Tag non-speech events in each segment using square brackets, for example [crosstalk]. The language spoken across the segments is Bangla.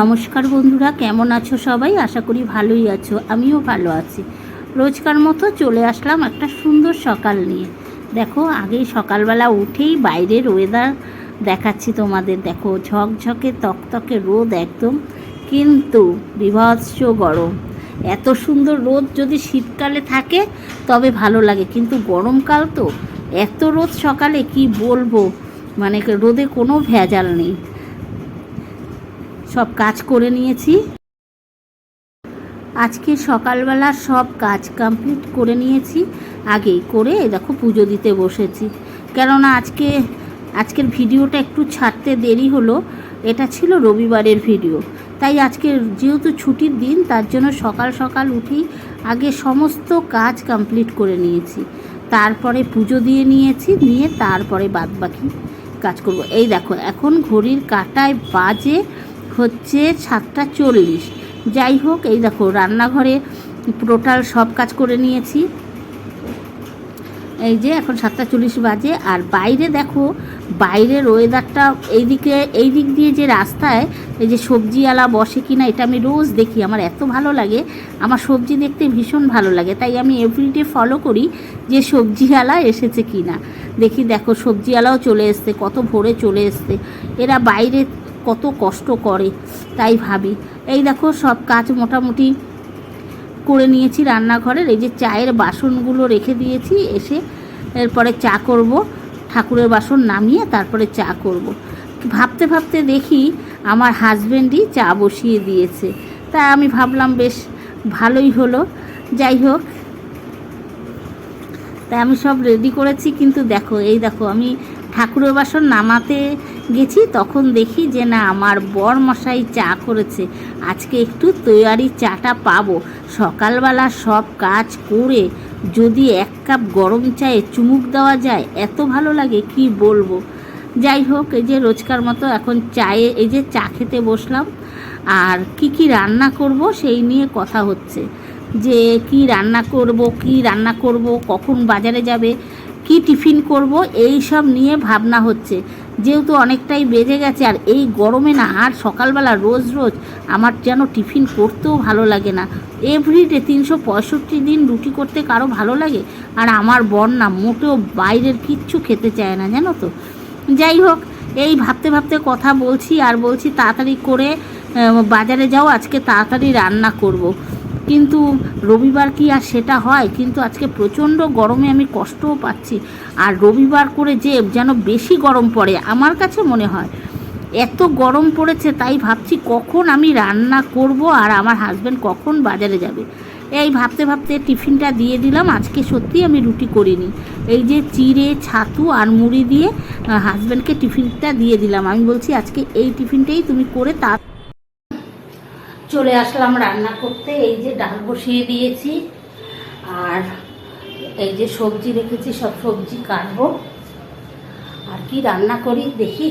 নমস্কার বন্ধুরা, কেমন আছো সবাই? আশা করি ভালোই আছো, আমিও ভালো আছি। রোজকার মতো চলে আসলাম একটা সুন্দর সকাল নিয়ে। দেখো আগেই সকালবেলা উঠেই বাইরের ওয়েদার দেখাচ্ছি তোমাদের। দেখো, ঝকঝকে, তকতকে রোদ একদম, কিন্তু বিভৎস গরম। এত সুন্দর রোদ যদি শীতকালে থাকে, তবে ভালো লাগে। কিন্তু গরমকাল তো, এত রোদ সকালে কি বলব? মানে রোদে কোনো ভেজাল নেই। সব কাজ করে নিয়েছি। আজকে সকালবেলা সব কাজ কমপ্লিট করে নিয়েছি। আগেই করে, দেখো, পুজো দিতে বসেছি। কেননা আজকে, আজকের ভিডিওটা একটু ছাড়তে দেরি হলো। এটা ছিল রবিবারের ভিডিও। তাই আজকে যেহেতু ছুটির দিন, তার জন্য সকাল সকাল উঠেই আগে সমস্ত কাজ কমপ্লিট করে নিয়েছি। তারপরে পুজো দিয়ে নিয়েছি, নিয়ে তারপরে বাদবাকি কাজ করব। এই দেখো, এখন ঘড়ির কাটায় বাজে হচ্ছে সাতটা চল্লিশ। যাই হোক, এই দেখো রান্নাঘরে টোটাল সব কাজ করে নিয়েছি। এই যে এখন সাতটা চল্লিশ বাজে, আর বাইরে দেখো, বাইরের ওয়েদারটা এইদিকে, এই দিক দিয়ে যে রাস্তায় এই যে সবজিওয়ালা বসে কিনা, এটা আমি রোজ দেখি, আমার এত ভালো লাগে। আমার সবজি দেখতে ভীষণ ভালো লাগে, তাই আমি এভরিডে ফলো করি যে সবজিওয়ালা এসেছে কিনা। দেখি দেখো সবজিওয়ালাও চলে এসছে, কত ভোরে চলে এসছে। এরা বাইরে কত কষ্ট করে, তাই ভাবি। এই দেখো সব কাজ মোটামুটি করে নিয়েছি রান্নাঘরের। এই যে চায়ের বাসনগুলো রেখে দিয়েছি, এসে এরপরে চা করব, ঠাকুরের বাসন নামিয়ে তারপরে চা করব। ভাবতে ভাবতে দেখি আমার হাজব্যান্ডই চা বসিয়ে দিয়েছে। তা আমি ভাবলাম, বেশ, ভালোই হলো। যাই হোক তাই আমি সব রেডি করেছি। কিন্তু দেখো, এই দেখো, আমি ঠাকুরের বাসন নামাতে গেছি, তখন দেখি যে না, আমার বর মশাই চা করেছে। আজকে একটু তৈয়ারি চাটা পাবো। সকালবেলা সব কাজ করে যদি এক কাপ গরম চায়ে চুমুক দেওয়া যায়, এত ভালো লাগে, কি বলব? যাই হোক, এই যে রোজকার মতো এখন চায়ে, এই যে চা খেতে বসলাম। আর কি কি রান্না করব সেই নিয়ে কথা হচ্ছে। যে কি রান্না করব, কি রান্না করব, কখন বাজারে যাবে, কি টিফিন করব, এই সব নিয়ে ভাবনা হচ্ছে। যেহেতু অনেকটাই বেজে গেছে আর এই গরমে না, আর সকালবেলা রোজ রোজ আমার যেন টিফিন করতেও ভালো লাগে না। এভরিডে তিনশো পঁয়ষট্টি দিন রুটি করতে কারও ভালো লাগে? আর আমার বর না, মোটেও বাইরের কিচ্ছু খেতে চায় না, জানো তো? যাই হোক, এই ভাবতে ভাবতে কথা বলছি আর বলছি তাড়াতাড়ি করে বাজারে যাও, আজকে তাড়াতাড়ি রান্না করব। কিন্তু রবিবার কি আর সেটা হয়? কিন্তু আজকে প্রচণ্ড গরমে আমি কষ্টও পাচ্ছি। আর রবিবার করে যে যেন বেশি গরম পড়ে, আমার কাছে মনে হয় এত গরম পড়েছে তাই ভাবছি কখন আমি রান্না করব আর আমার হাজব্যান্ড কখন বাজারে যাবে। এই ভাবতে ভাবতে টিফিনটা দিয়ে দিলাম, আজকে সত্যি আমি রুটি করিনি। এই যে চিড়ে, ছাতু আর মুড়ি দিয়ে হাজব্যান্ডকে টিফিনটা দিয়ে দিলাম। আমি বলছি আজকে এই টিফিনটাই তুমি করে তা চলে আসলাম রান্না করতে, এই যে ডাল বসিয়ে দিয়েছি, আর এই যে সবজি রেখেছি, সব সবজি কাটবো। আর কি রান্না করি দেখি।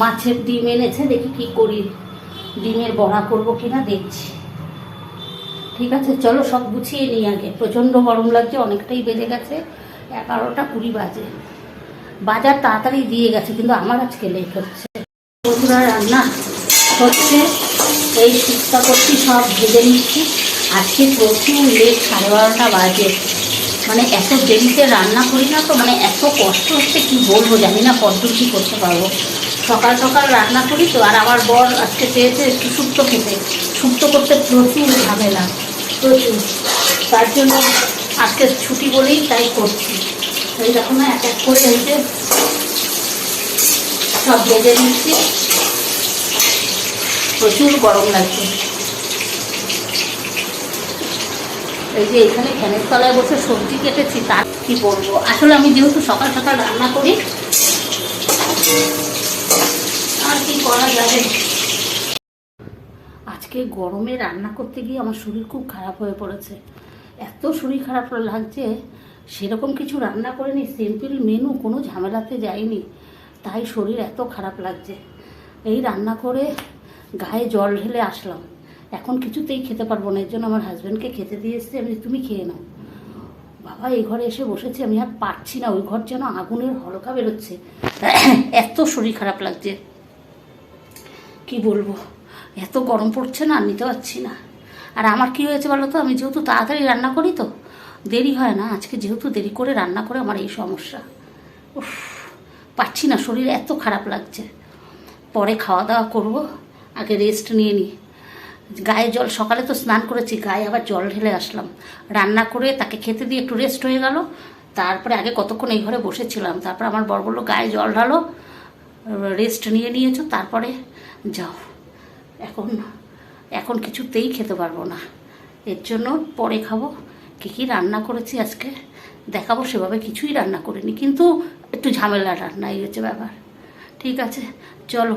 মাছের ডিম এনেছে, দেখি কি করি। ডিমের বড়া করব কিনা দেখছি। ঠিক আছে, চলো সব গুছিয়ে নিই আগে। প্রচণ্ড গরম লাগছে, অনেকটাই বেজে গেছে, এগারোটা কুড়ি বাজে। বাজার তাড়াতাড়ি দিয়ে গেছে, কিন্তু আমার আজকে লেট হচ্ছে। বন্ধুরা রান্না হচ্ছে এই শুক্তা করছি সব ভেজে নিচ্ছি। আজকে প্রচুর লেট সাড়ে বারোটা বাজে। মানে এত দেরিতে রান্না করি না তো মানে এত কষ্ট হচ্ছে, কি বলব জানি না কতদূর কী করতে পারব। সকাল সকাল রান্না করি তো, আর আমার বর আজকে চেয়েছে একটু শুক্তো খেতে। শুক্তো করতে প্রচুর ঝামেলা, প্রচুর। তার জন্য আজকে ছুটি বলেই তাই করছি। এই না, এক এক করে যে সব ভেজে নিচ্ছি প্রচুর গরম লাগছে। এই যে এখানে ফ্যানের তলায় বসে সবজি কেটেছি, তার কি বলব? আসলে আমি যেহেতু সকাল সকাল রান্না করি, আর কি করা যাবে? আজকে গরমে রান্না করতে গিয়ে আমার শরীর খুব খারাপ হয়ে পড়েছে। এত শরীর খারাপ লাগছে, সেরকম কিছু রান্না করিনি, সিম্পল মেনু, কোনো ঝামেলাতে যায়নি তাই শরীর এত খারাপ লাগছে। এই রান্না করে গায়ে জল ঢেলে আসলাম। এখন কিছুতেই খেতে পারব না, এর জন্য আমার হাজব্যান্ডকে খেতে দিয়ে এসেছি, আমি তুমি খেয়ে নাও। বাবা এই ঘরে এসে বসেছি, আমি আর পারছি না, ওই ঘর যেন আগুনের হলকা বেরোচ্ছে। এত শরীর খারাপ লাগছে। কি বলব, এত গরম পড়ছে না নিতে পারছি না। আর আমার কি হয়েছে বলো তো, আমি যেহেতু তাড়াতাড়ি রান্না করি তো, দেরি হয় না। আজকে যেহেতু দেরি করে রান্না করে, আমার এই সমস্যা। উফ। পাচ্ছি না, শরীর এত খারাপ লাগছে। পরে খাওয়া দাওয়া করব, আগে রেস্ট নিয়ে নিই গায়ে জল, সকালে তো স্নান করেছি, গায়ে আবার জল ঢেলে আসলাম। রান্না করে তাকে খেতে দিয়ে একটু রেস্ট হয়ে গেল। তারপরে আগে কতক্ষণ এই ঘরে বসেছিলাম, তারপর আমার বর বলল, গায়ে জল ঢালো রেস্ট নিয়ে নিয়েছো, তারপরে যাও। এখন এখন কিছুতেই খেতে পারব না। এর জন্য পরে খাব। কী কী রান্না করেছি আজকে? দেখাবো সেভাবে কিছুই রান্না করিনি, কিন্তু একটু ঝামেলা রান্না, এই হচ্ছে ব্যাপার। ঠিক আছে, চলো,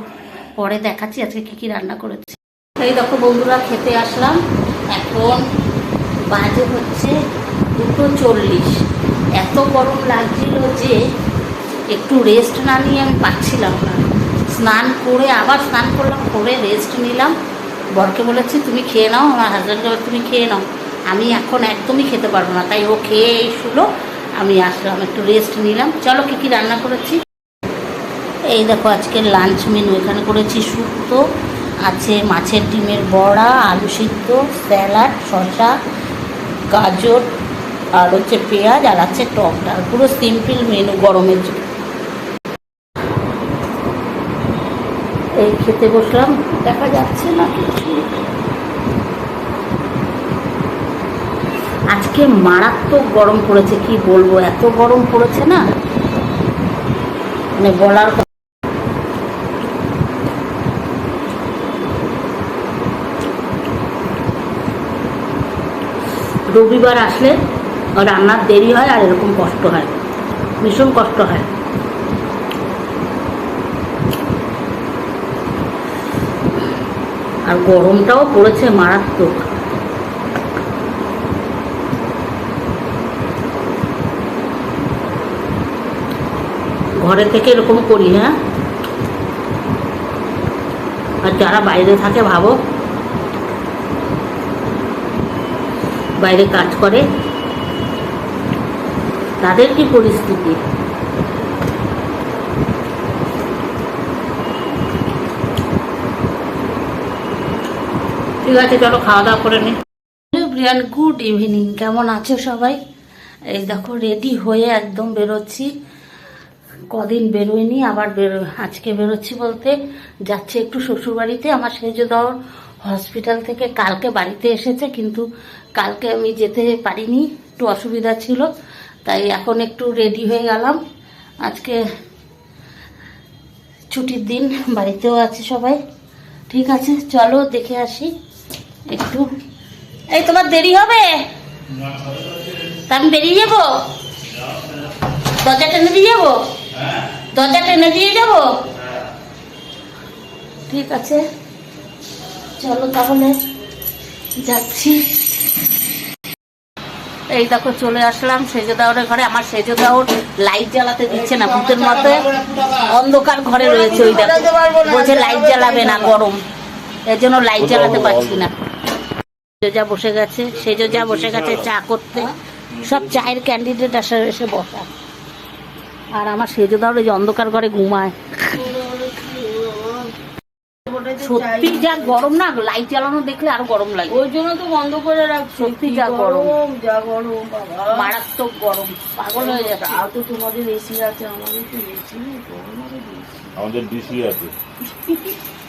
পরে দেখাচ্ছি আজকে কী কী রান্না করেছি। এই দেখো বন্ধুরা, খেতে আসলাম। এখন বাজে হচ্ছে দুটো চল্লিশ। এত গরম লাগছিল যে একটু রেস্ট না নিয়ে আমি পাচ্ছিলাম না। স্নান করে, আবার স্নান করলাম, করে রেস্ট নিলাম। বরকে বলেছি, তুমি খেয়ে নাও, আমার হাজব্যান্ডকে তুমি খেয়ে নাও। আমি এখন একদমই খেতে পারব না। তাই ও খেয়ে এই শুলো, আমি আসলাম, একটু রেস্ট নিলাম। চলো কী কী রান্না করেছি? এই দেখো, আজকে লাঞ্চ মেনু এখানে করেছি শুক্তো, আছে মাছের ডিমের বড়া, আলু সিদ্ধ, স্যালাড, শসা, গাজর, আর হচ্ছে পেঁয়াজ, আর আছে টক ডাল। পুরো সিম্পল মেনু গরমের জন্য। এই খেতে বসলাম। দেখা যাচ্ছে না কিছু। আজকে মারাত্মক গরম পড়েছে, কি বলব? এত গরম পড়েছে না? মানে বলার রবিবার আসলে রান্নার দেরি হয় আর এরকম কষ্ট হয়। ভীষণ কষ্ট হয়। আর গরমটাও পড়েছে মারাত্মক। ঘরে থেকে এরকম করি হ্যাঁ? আর যারা বাইরে থাকে, ভাবো। বাইরে কাজ করে। তাদের কি পরিস্থিতি? ঠিক আছে, চলো খাওয়া দাওয়া করে নি গুড ইভিনিং কেমন আছো সবাই? এই দেখো রেডি হয়ে একদম বেরোচ্ছি। কদিন বেরোয়নি, আবার বেরো, আজকে বেরোচ্ছি বলতে যাচ্ছে একটু শ্বশুরবাড়িতে। আমার সেজদাওর হসপিটাল থেকে কালকে বাড়িতে এসেছে, কিন্তু কালকে আমি যেতে পারিনি, একটু অসুবিধা ছিল, তাই এখন একটু রেডি হয়ে গেলাম। আজকে ছুটির দিন, বাড়িতেও আছে সবাই। ঠিক আছে, চলো দেখে আসি একটু। এই, তোমার দেরি হবে? তা আমি বেরিয়ে যাব? দরজা টেনে দিয়ে যাব? দরজা টেনে দিয়ে যাব? ঠিক আছে। চলো তাহলে যাচ্ছি। এই দেখো চলে আসলাম সেজো দাওরের ঘরে। আমার সেজো দাওর লাইট জ্বালাতে দিচ্ছে না ভূতের মতো। অন্ধকার ঘরে রয়েছে ওই দেখো। বলছে লাইট জ্বালাবে না গরম। এর জন্য লাইট জ্বালাতে পারছি না। সেজা বসে গেছে সেজো যা বসে গেছে চা করতে। সব চায়ের ক্যান্ডিডেট আসে এসে বসা। আর আমার সেজো দাও যে অন্ধকার ঘরে ঘুমায়। সত্যি যা গরম না লাইট জ্বালানো দেখলে আরও গরম লাগে। ওই জন্য তো বন্ধ করে রাখছো। সত্যি যা গরম। যা গরম মারাত্মক গরম। পাগল হয়ে যাবে আর তো তোমাদের এসি আছে আমাদের তো এসি আমাদের ডিসি আছে। [laughs]